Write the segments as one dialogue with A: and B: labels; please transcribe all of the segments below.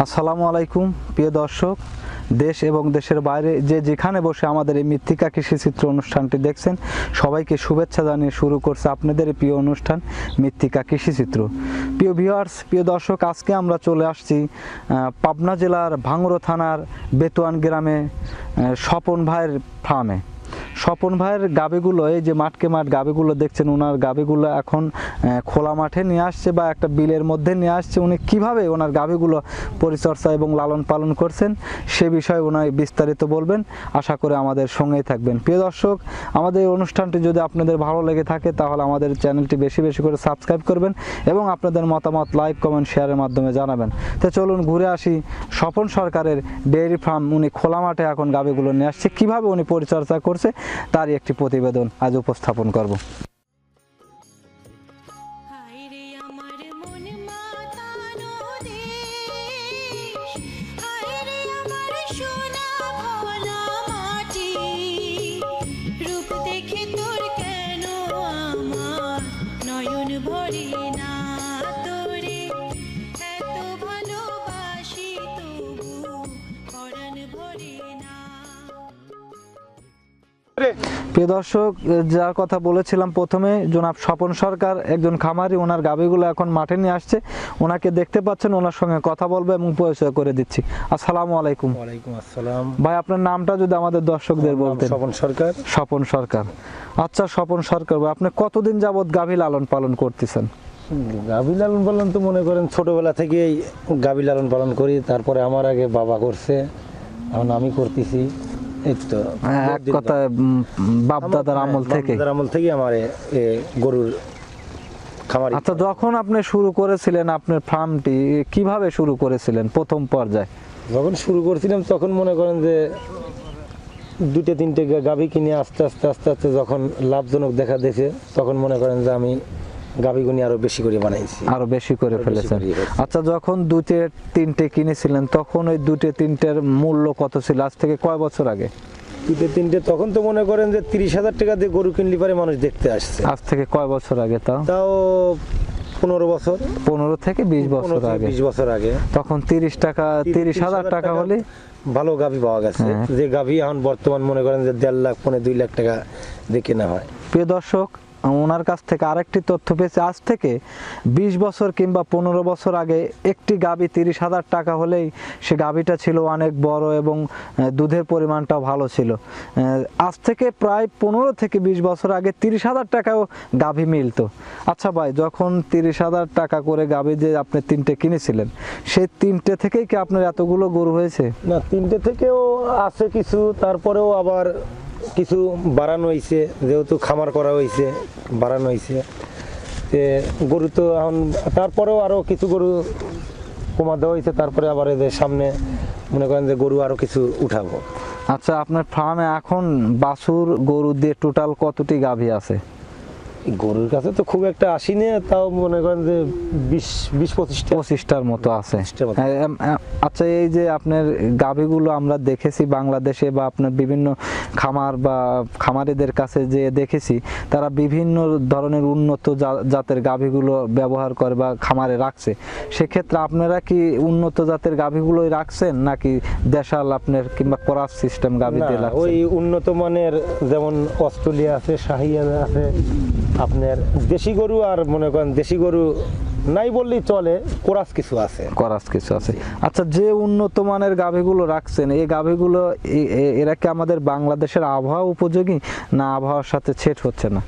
A: আসসালামু আলাইকুম, প্রিয় দর্শক, দেশ এবং দেশের বাইরে যে যেখানে বসে আমাদের এই মৃত্তিকা কৃষি চিত্র অনুষ্ঠানটি দেখছেন, সবাইকে শুভেচ্ছা জানিয়ে শুরু করছে আপনাদের প্রিয় অনুষ্ঠান মৃত্তিকা কৃষি চিত্র। প্রিয় ভিউয়ার্স প্রিয় দর্শক, আজকে আমরা চলে আসছি পাবনা জেলার ভাঙড়ো থানার বেতুয়ান গ্রামে স্বপন ভাইয়ের ফার্মে স্বপন ভাইয়ের গাবিগুলো এই যে মাঠকে মাঠ গাবিগুলো দেখছেন ওনার গাবিগুলো এখন খোলা মাঠে নিয়ে আসছে বা একটা বিলের মধ্যে নিয়ে আসছে। উনি কীভাবে ওনার গাবিগুলো পরিচর্যা এবং লালন পালন করছেন সে বিষয়ে ওনার বিস্তারিত বলবেন। আশা করে আমাদের সঙ্গেই থাকবেন। প্রিয় দর্শক, আমাদের অনুষ্ঠানটি যদি আপনাদের ভালো লেগে থাকে, তাহলে আমাদের চ্যানেলটি বেশি বেশি করে সাবস্ক্রাইব করবেন এবং আপনাদের মতামত লাইক, কমেন্ট, শেয়ারের মাধ্যমে জানাবেন। তো চলুন ঘুরে আসি। স্বপন সরকারের ডেয়ারি ফার্ম, উনি খোলা মাঠে এখন গাবিগুলো নিয়ে আসছে। কীভাবে উনি পরিচর্যা করছে তারই একটি প্রতিবেদন আজ উপস্থাপন করব। প্রিয় দর্শক যার কথা বলেছিলাম প্রথমে জনাব স্বপন সরকার একজন খামারি ওনার গাবিগুলো এখন মাঠে নিয়ে আসছে। ওনাকে দেখতে পাচ্ছেন ওনার সঙ্গে কথা বলব এবং পরিচয় করে দিচ্ছি। আসসালামু আলাইকুম।
B: ওয়ালাইকুম আসসালাম।
A: ভাই আপনার নামটা যদি আমাদের দর্শকদের বলতেন।
B: স্বপন সরকার।
A: স্বপন সরকার। আচ্ছা স্বপন সরকার ভাই আপনি কতদিন যাবত গাভী লালন পালন করতেছেন?
B: গাভী লালন পালন তো মনে করেন ছোটবেলা থেকেই গাভী লালন পালন করি। তারপরে আমার আগে বাবা করছে এখন আমি করতেছি।
A: এক
B: বহুদিন
A: বাপ দাদার আমল
B: হ্যাঁ,
A: থেকে
B: আমল থেকে আমার এ- এ গরুর খামারি।
A: আচ্ছা যখন আপনি শুরু করেছিলেন আপনার ফার্মটি কীভাবে শুরু করেছিলেন প্রথম পর্যায়ে?
B: যখন শুরু করছিলাম তখন মনে করেন যে দুটো তিনটে গাভী কিনে আস্তে আস্তে আস্তে আস্তে যখন লাভজনক দেখা দিয়েছে তখন মনে করেন যে আমি গাভীগুনি আরও বেশি করে বানাইছি।
A: আরও বেশি করে ফেলেছেন। আচ্ছা যখন দুটে তিনটে কিনেছিলেন তখন ওই দুটে তিনটের মূল্য কত ছিল? আজ থেকে কয় বছর আগে?
B: দুটো তিনটে তখন তো মনে করেন যে তিরিশ হাজার টাকা দিয়ে গরু কিনলে পারে মানুষ দেখতে আসছে।
A: আজ থেকে কয় বছর আগে তাও?
B: তাও পনেরো বছর।
A: পনেরো থেকে বিশ বছর আগে।
B: বিশ বছর আগে।
A: তখন তিরিশ টাকা তিরিশ হাজার টাকা হলে?
B: ভালো গাভী পাওয়া গেছে।
A: হ্যাঁ।
B: যে গাভী এখন বর্তমান মনে করেন যে দেড় লাখ পনেরো দুই লাখ টাকা দিয়ে কেনা হয়।
A: প্রিয় দর্শক ওনার কাছ থেকে আরেকটি তথ্য পেয়েছে। আজ থেকে বিশ বছর কিংবা পনেরো বছর আগে একটি গাবি তিরিশ হাজার টাকা হলেই সে গাবিটা ছিল অনেক বড় এবং দুধের পরিমাণটাও ভালো ছিল। আজ থেকে প্রায় পনেরো থেকে বিশ বছর আগে তিরিশ হাজার টাকাও গাভী মিলতো। আচ্ছা ভাই, যখন তিরিশ হাজার টাকা করে গাভী যে আপনি তিনটে কিনেছিলেন, সেই তিনটে থেকেই কি আপনার এতগুলো গরু হয়েছে?
B: না, তিনটে থেকেও আছে কিছু, তারপরেও আবার কিছু বাড়ানো হয়েছে যেহেতু খামার করা হয়েছে বাড়ানো হয়েছে যে গরু তো এখন, তারপরেও আরও কিছু গরু কমা দেওয়া হয়েছে তারপরে আবার এদের সামনে মনে করেন যে গরু আরও কিছু উঠাবো।
A: আচ্ছা আপনার ফার্মে এখন বাছুর গরু দিয়ে টোটাল কতটি গাভী আছে?
B: গরুর কাছে তো খুব একটা আসি না তাও মনে করেন যে বিশ বিশ পঁচিশটা।
A: পঁচিশটার মতো আছে। হ্যাঁ, আচ্ছা এই যে আপনার গাভীগুলো আমরা দেখেছি বাংলাদেশে বা আপনার বিভিন্ন খামার বা খামারিদের কাছে যে দেখেছি তারা বিভিন্ন ধরনের উন্নত জাতের গাভীগুলো ব্যবহার করে বা খামারে রাখছে। সেক্ষেত্রে আপনারা কি উন্নত জাতের গাভীগুলোই রাখছেন নাকি দেশাল আপনার কিংবা করাস সিস্টেম গাভী দিয়ে
B: ওই উন্নত মানের যেমন অস্ট্রেলিয়া আছে শাহিয়ান আছে আপনার দেশি গরু আর মনে করেন দেশি গরু নাই বললেই চলে কোরাস কিছু আছে।
A: করাস কিছু আছে। আচ্ছা যে উন্নত মানের গাভীগুলো রাখছেন এই গাভীগুলো এরা কি আমাদের বাংলাদেশের আবহাওয়া উপযোগী না আবহাওয়ার সাথে ছেট হচ্ছে না?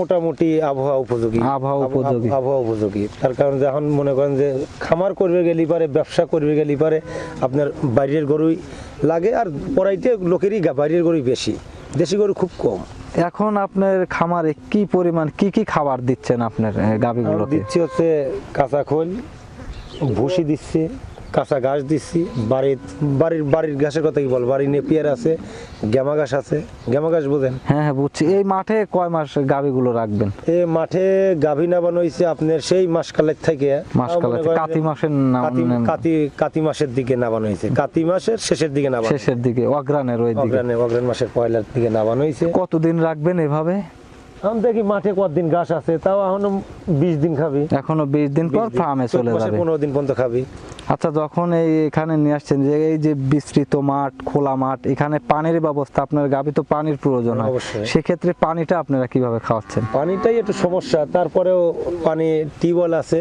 B: মোটামুটি আবহাওয়া উপযোগী।
A: আবহাওয়া উপযোগী।
B: আবহাওয়া উপযোগী। তার কারণ যখন মনে করেন যে খামার করবে গেলি পারে ব্যবসা করবে গেলি পারে আপনার বাইরের গরুই লাগে আর পড়াইতে লোকেরই বাইরের গরুই বেশি। দেশি গরু খুব কম।
A: এখন আপনার খামারে কি পরিমাণ, কি কি খাবার দিচ্ছেন আপনার গাভীগুলো
B: দিচ্ছি হচ্ছে কাঁচা খোল, ভুসি দিচ্ছি কাঁচা ঘাস দিচ্ছি বাড়ির বাড়ির বাড়ির ঘাসের কথা কি বল বাড়ির নেপিয়ার আছে গ্যামা ঘাস আছে। গ্যামা ঘাস বোঝেন?
A: হ্যাঁ হ্যাঁ বুঝছি। এই মাঠে কয় মাস গাভীগুলো রাখবেন?
B: এ মাঠে গাভী নামানো হয়েছে আপনার সেই মাসকালের থেকে।
A: মাসকালের থেকে, কাতি মাসের
B: কাতি- কাতি মাসের দিকে নামানো হয়েছে। কাতি মাসের শেষের দিকে নামানো
A: শেষের দিকে অগ্রানের ওই দিকে।
B: অগ্রাণে অগ্রাণ মাসের পয়লার দিকে নামানো হয়েছে।
A: কতদিন রাখবেন এভাবে?
B: এখন দেখি মাঠে কতদিন ঘাস আছে তাও এখনও বিশ দিন খাবি।
A: এখনও বিশ দিন পর ফার্মে চলে যাবে।
B: পনেরো দিন পর্যন্ত খাবি।
A: আচ্ছা যখন এই এখানে নিয়ে আসছেন যে এই যে বিস্তৃত মাঠ খোলা মাঠ এখানে পানির ব্যবস্থা আপনার গাভী তো পানির প্রয়োজন হয়। সেক্ষেত্রে পানিটা আপনারা কীভাবে খাওয়াচ্ছেন?
B: পানিটাই একটু সমস্যা তারপরেও পানি টিউবওয়েল আছে।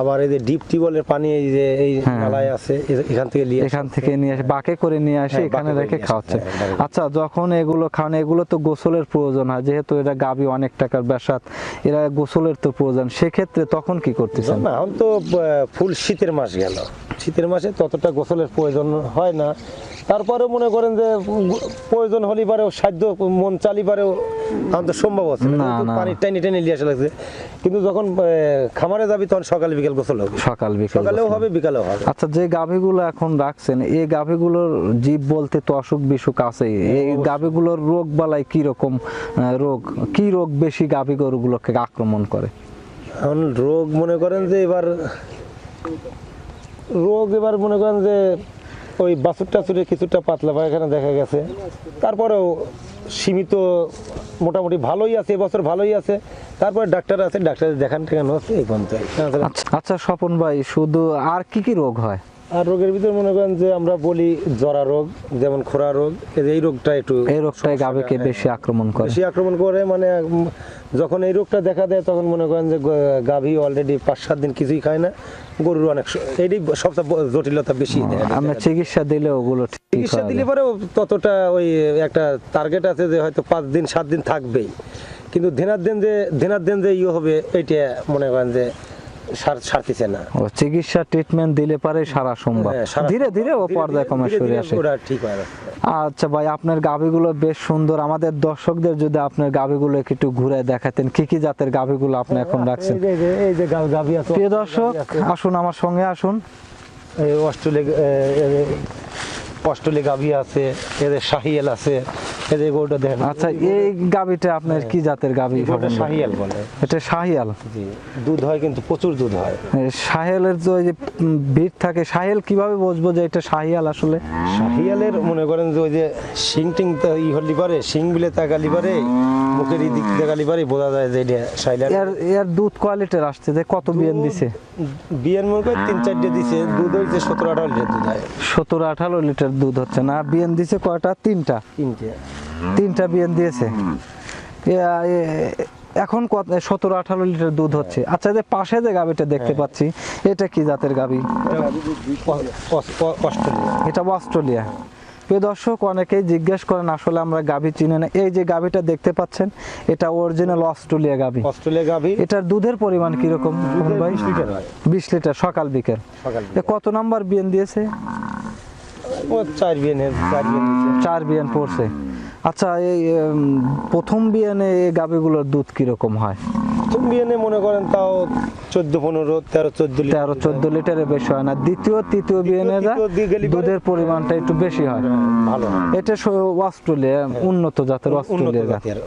B: আবার এই যে ডিপ টিউবওয়েলের পানি এই যে এই
A: হ্যাঁ।
B: নালায় আছে এখান থেকে নিয়ে
A: এখান থেকে নিয়ে আসে বাকে করে নিয়ে আসে
B: হ্যাঁ,
A: এখানে রেখে
B: নিয়ে আসে,
A: খাওয়াচ্ছেন
B: হ্যাঁ।
A: আচ্ছা যখন এগুলো খান এগুলো তো গোসলের প্রয়োজন হয় যেহেতু এটা গাবি অনেক টাকার ব্যাসাত এরা গোসলের তো প্রয়োজন। সেক্ষেত্রে তখন কি করতেছেন?
B: না এখন তো ফুল শীতের মাস গেল। শীতের মাসে ততটা গোসলের প্রয়োজন হয় না। তারপরে মনে করেন যে প্রয়োজন হলে পারেও সাধ্য মন চালি পারেও তো সম্ভব আছে পানি টাইনি টাইনি লিয়ে আসা লাগছে। কিন্তু যখন খামারে যাবি তখন সকাল বিকেল গোসল হবে।
A: সকাল বিকেল
B: সকালেও হবে বিকালেও হবে।
A: আচ্ছা যে গাভীগুলো এখন রাখছেন এই গাভীগুলোর জীব বলতে তো অসুখ বিসুখ আছেই। এই গাভীগুলোর রোগ বালাই কি রকম রোগ কি রোগ বেশি গাভী গরুগুলোকে আক্রমণ করে?
B: এখন রোগ মনে করেন যে এবার রোগ এবার মনে করেন যে ওই বাছুর টাছুরে কিছুটা পাতলা পায়খানা দেখা গেছে। তারপরেও সীমিত মোটামুটি ভালোই আছে, এবছর ভালোই আছে। তারপরে ডাক্তার আছে, ডাক্তার দেখান টেখানো আছে এই পর্যন্ত।
A: আচ্ছা আচ্ছা স্বপন ভাই, শুধু আর কি কি রোগ হয়?
B: আর রোগের ভিতর মনে করেন যে আমরা বলি জরা রোগ যেমন খোরা রোগ এই রোগটা একটু
A: এই রোগটাই গাভীকে বেশি আক্রমণ করে
B: বেশি আক্রমণ করে মানে যখন এই রোগটা দেখা দেয় তখন মনে করেন যে গাভী অলরেডি পাঁচ সাত দিন কিছুই খায় না গরুর অনেক এইটাই সবচেয়ে জটিলতা বেশি।
A: আমরা চিকিৎসা দিলে ওগুলো
B: চিকিৎসা দিলে। পরেও ততটা ওই একটা টার্গেট আছে যে হয়তো পাঁচ দিন সাত দিন থাকবেই কিন্তু ধেনার দিন যে ধেনার দিন যে ইয়ে হবে এইটা মনে করেন যে সারতেছে না।
A: ও চিকিৎসা ট্রিটমেন্ট দিলে পারে সারা সম্ভব।
B: হ্যাঁ,
A: ধীরে ধীরে ও
B: ধীরে
A: পর্যায়ে কমে সরে আসে।
B: ঠিক হয়ে
A: আচ্ছা ভাই আপনার গাভীগুলো বেশ সুন্দর। আমাদের দর্শকদের যদি আপনার গাভীগুলো একটু ঘুরে দেখাতেন কি কি জাতের গাভীগুলো আপনি এখন রাখছেন?
B: এই যে- গাভী আছে
A: প্রিয় দর্শক আসুন আমার সঙ্গে আসুন।
B: এই অস্ট্রেলিয়া অস্ট্রেলিয়া গাভী আছে এদের শাহিয়াল আছে এদের গরুটা দেখেন।
A: আচ্ছা এই গাভীটা আপনার কি জাতের গাভী?
B: শাহিয়াল বলে।
A: এটা শাহিয়াল?
B: জি দুধ হয় কিন্তু প্রচুর দুধ হয়।
A: সাহেলের যে ওই যে ভিড় থাকে সাহেল কীভাবে বুঝব যে এটা শাহিয়াল আসলে?
B: শাহিয়ালের মনে করেন যে ওই যে শিং টিং তো ই হলি পারে শিং বিলে তাকালি পারে মুখের দিক তাকালি পারে বোঝা যায় যে এটা শাহিয়াল।
A: এর এর দুধ কোয়ালিটির আসছে যে কত বিয়ান দিছে?
B: বিয়ের মনে করে তিন চারটে দিছে দুধ হয়েছে সতেরো আঠারো লিটার দুধ হয়।
A: সতেরো আঠারো লিটার দুধ হচ্ছে না। বিয়ান দিছে কয়টা? তিনটা।
B: তিনটে।
A: তিনটা বিয়ান দিয়েছে। এখন কত? সতেরো আঠারো লিটার দুধ হচ্ছে। আচ্ছা যে পাশে যে গাভীটা দেখতে পাচ্ছি এটা কি জাতের গাভী? এটা অস্ট্রেলিয়া। প্রিয় দর্শক অনেকেই জিজ্ঞেস করেন আসলে আমরা গাভী চিনি না। এই যে গাভীটা দেখতে পাচ্ছেন এটা অরিজিনাল অস্ট্রেলিয়া গাভী।
B: অস্ট্রেলিয়া গাভী।
A: এটার দুধের পরিমাণ কীরকম? ভাই?
B: বিশ লিটার
A: বিশ লিটার সকাল বিকেল। এ কত নাম্বার বিয়ান দিয়েছে?
B: ও চার বিয়েনে চার বিয়েন
A: চার বিয়ান পড়ছে। আচ্ছা এই প্রথম বিয়ানে গাভীগুলোর দুধ কীরকম হয়?
B: প্রথম বিয়েনে মনে করেন তাও চোদ্দ পনেরো তেরো চোদ্দ লিটার।
A: তেরো চোদ্দ লিটারের বেশি হয় না। দ্বিতীয় তৃতীয় বিয়ানে দুধের পরিমাণটা একটু বেশি হয়।
B: ভালো
A: এটা অস্ট্রেলিয়া উন্নত জাতের গাছ
B: জাতের।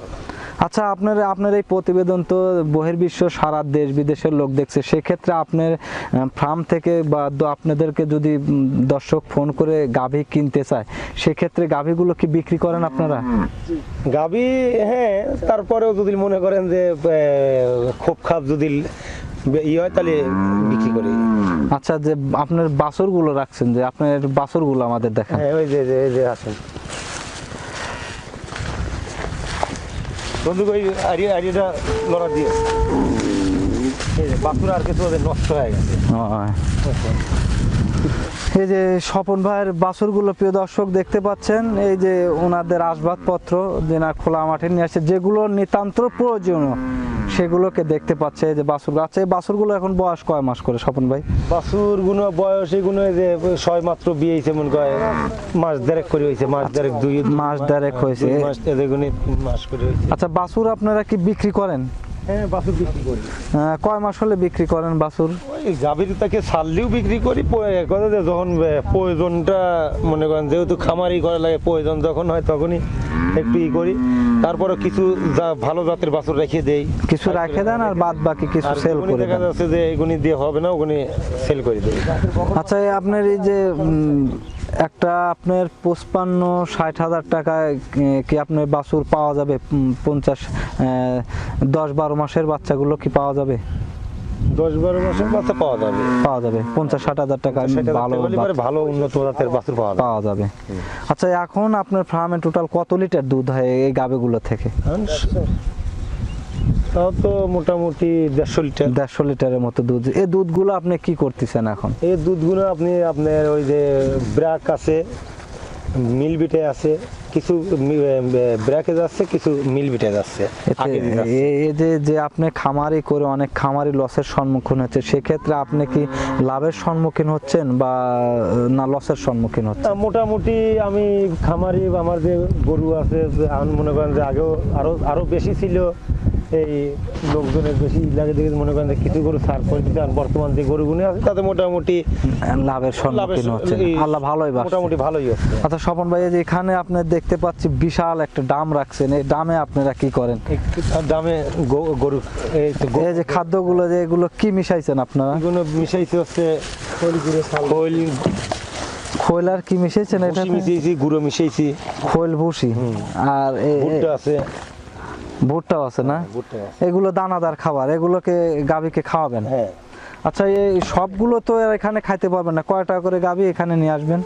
A: আচ্ছা আপনার আপনার এই প্রতিবেদন তো বহির্বিশ্ব সারা দেশ বিদেশের লোক দেখছে। সেক্ষেত্রে আপনার ফার্ম থেকে বা আপনাদেরকে যদি দর্শক ফোন করে গাভী কিনতে চায় সেক্ষেত্রে গাভীগুলো কি বিক্রি করেন আপনারা?
B: গাবি হ্যাঁ তারপরেও যদি মনে করেন যে খুব খাপ যদি ই হয় তাহলে বিক্রি করি।
A: আচ্ছা যে আপনার বাছরগুলো রাখছেন যে আপনার বাছরগুলো আমাদের দেখান।
B: হ্যাঁ ওই যে যে- যে আসেন। বন্ধু ওই আরি আরিটা লড়া দিয়ে। বাঁকুড়া আর কিছু নষ্ট হয়ে গেছে।
A: এই যে স্বপন ভাইয়ের বাছুরগুলো প্রিয় দর্শক দেখতে পাচ্ছেন এই যে ওনাদের আসবাবপত্র যেনা খোলা মাঠে নিয়ে আসছে যেগুলো নিতান্ত প্রয়োজনীয় সেগুলোকে দেখতে পাচ্ছে এই যে বাছুর আচ্ছা এই বাছুরগুলো এখন বয়স কয় মাস করে স্বপন ভাই?
B: বাসুরগুলো বয়স এগুলো এই যে ছয় মাত্র বিয়ে হয়েছে মনে করে মাস দেড়েক করে হয়েছে মাস দেড়েক দুই
A: মাস দেড়েক হয়েছে।
B: মাস মাস করে হয়েছে
A: আচ্ছা বাছুর আপনারা কি বিক্রি করেন?
B: হ্যাঁ বাসুর বিক্রি করি।
A: কয় মাস হলে বিক্রি করেন বাছুর?
B: ওই বিক্রি করি যে যখন প্রয়োজনটা মনে করেন যেহেতু খামারি করা লাগে প্রয়োজন যখন হয় তখনই একটু ই করি। তারপরে কিছু যা ভালো জাতের বাছুর রেখে দেই।
A: কিছু রাখে দেন আর বাদ বাকি কিছু সেল করে
B: দেখা যাচ্ছে যে এগুনি দিয়ে হবে না ওগুনি সেল করে দেই।
A: আচ্ছা আপনার এই যে একটা আপনার পঁচপান্ন ষাট হাজার টাকায় কি- আপনার বাছুর পাওয়া যাবে? পঞ্চাশ দশ বারো মাসের বাচ্চাগুলো কি পাওয়া যাবে?
B: দশ বারো মাসের বাচ্চা পাওয়া যাবে।
A: পাওয়া যাবে। পঞ্চাশ ষাট হাজার টাকা ভালো
B: ভালো উন্নত জাতের বাছুর পাওয়া যাবে।
A: পাওয়া যাবে। আচ্ছা এখন আপনার ফার্মে টোটাল কত লিটার দুধ হয় এই গাবেগুলো থেকে?
B: তাও তো মোটামুটি দেড়শো লিটার।
A: দেড়শো লিটারের মতো দুধ। এই দুধগুলো আপনি কি করতেছেন এখন?
B: এই দুধগুলো আপনি আপনার ওই যে ব্র্যাক আছে মিল বিটে আছে কিছু ব্র্যাকে যাচ্ছে কিছু মিল বিটে যাচ্ছে
A: এই যে যে আপনি খামারি করে অনেক খামারি লসের সম্মুখীন হচ্ছে সেক্ষেত্রে আপনি কি লাভের সম্মুখীন হচ্ছেন বা না লসের সম্মুখীন হচ্ছেন?
B: মোটামুটি আমি খামারি বা আমার যে গরু আছে মনে করেন যে আগেও আরও আরও বেশি ছিল এই লোকজনের বেশি লাগে দেখে মনে করেন কিছু গরু সার করে দিতে আর বর্তমান যে গরুগুলো আছে তাতে মোটামুটি
A: লাভের
B: লাভের
A: সম্মুখীন হচ্ছে আল্লাহ ভালোই বাসছে।
B: মোটামুটি ভালোই হচ্ছে।
A: আচ্ছা স্বপন ভাই যে এখানে আপনি দেখতে পাচ্ছি বিশাল একটা ডাম রাখছেন। এই ডামে আপনারা কি করেন?
B: দামে গরু এই
A: যে খাদ্যগুলো যে এগুলো কি মিশাইছেন আপনারা?
B: এগুলো মিশাইছে হচ্ছে খৈল
A: খোল আর কি মিশাইছেন এটা
B: মিশিয়েছি গুঁড়ো মিশাইছি।
A: খোল ভুসি। আর
B: ভুট্টা আছে।
A: ভুট্টাও আছে না?
B: ভুট্টা
A: এগুলো দানাদার খাবার এগুলোকে গাভীকে খাওয়াবেন?
B: হ্যাঁ।
A: আচ্ছা এই সবগুলো তো এখানে খাইতে পারবেন না। কয়টা করে গাভী এখানে নিয়ে আসবেন?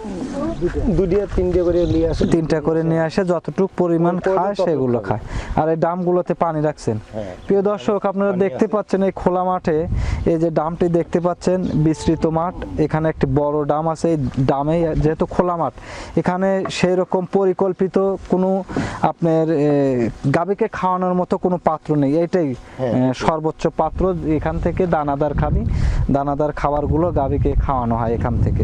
B: দুটিয়া তিনটে করে নিয়ে আসে।
A: তিনটা করে নিয়ে আসে যতটুক পরিমাণ খায় সেগুলো খায়। আর এই ডামগুলোতে পানি রাখছেন।
B: হ্যাঁ।
A: প্রিয় দর্শক আপনারা দেখতে পাচ্ছেন এই খোলা মাঠে এই যে ডামটি দেখতে পাচ্ছেন বিস্তৃত মাঠ। এখানে একটি বড় ডাম আছে এই ডামে যেহেতু খোলা মাঠ এখানে সেই রকম পরিকল্পিত কোনো আপনার এ, গাভীকে খাওয়ানোর মতো কোনো পাত্র নেই। এইটাই
B: হ্যাঁ।
A: সর্বোচ্চ পাত্র। এখান থেকে দানাদার খাবি। দানাদার খাবারগুলো গাভীকে খাওয়ানো হয় এখান থেকে।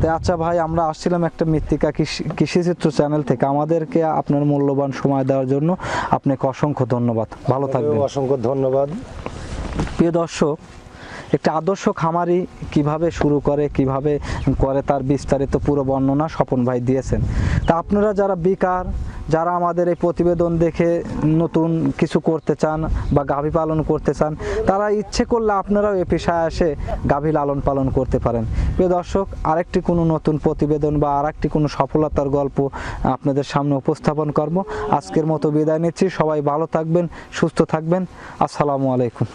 A: তো আচ্ছা ভাই আমরা আসছিলাম একটা মৃত্তিকা কৃষি কৃষিচিত্র চ্যানেল থেকে। আমাদেরকে আপনার মূল্যবান সময় দেওয়ার জন্য আপনাকে অসংখ্য ধন্যবাদ। ভালো থাকবেন।
B: অসংখ্য ধন্যবাদ।
A: প্রিয় দর্শক একটা আদর্শ খামারি কীভাবে শুরু করে কীভাবে করে তার বিস্তারিত পুরো বর্ণনা স্বপন ভাই দিয়েছেন। তা আপনারা যারা বেকার যারা আমাদের এই প্রতিবেদন দেখে নতুন কিছু করতে চান বা গাভী পালন করতে চান, তারা ইচ্ছে করলে আপনারাও এ পেশায় এসে গাভী লালন পালন করতে পারেন। প্রিয় দর্শক, আরেকটি কোনো নতুন প্রতিবেদন বা আরেকটি কোনো সফলতার গল্প আপনাদের সামনে উপস্থাপন করব। আজকের মতো বিদায় নিচ্ছি। সবাই ভালো থাকবেন, সুস্থ থাকবেন। আসসালামু আলাইকুম।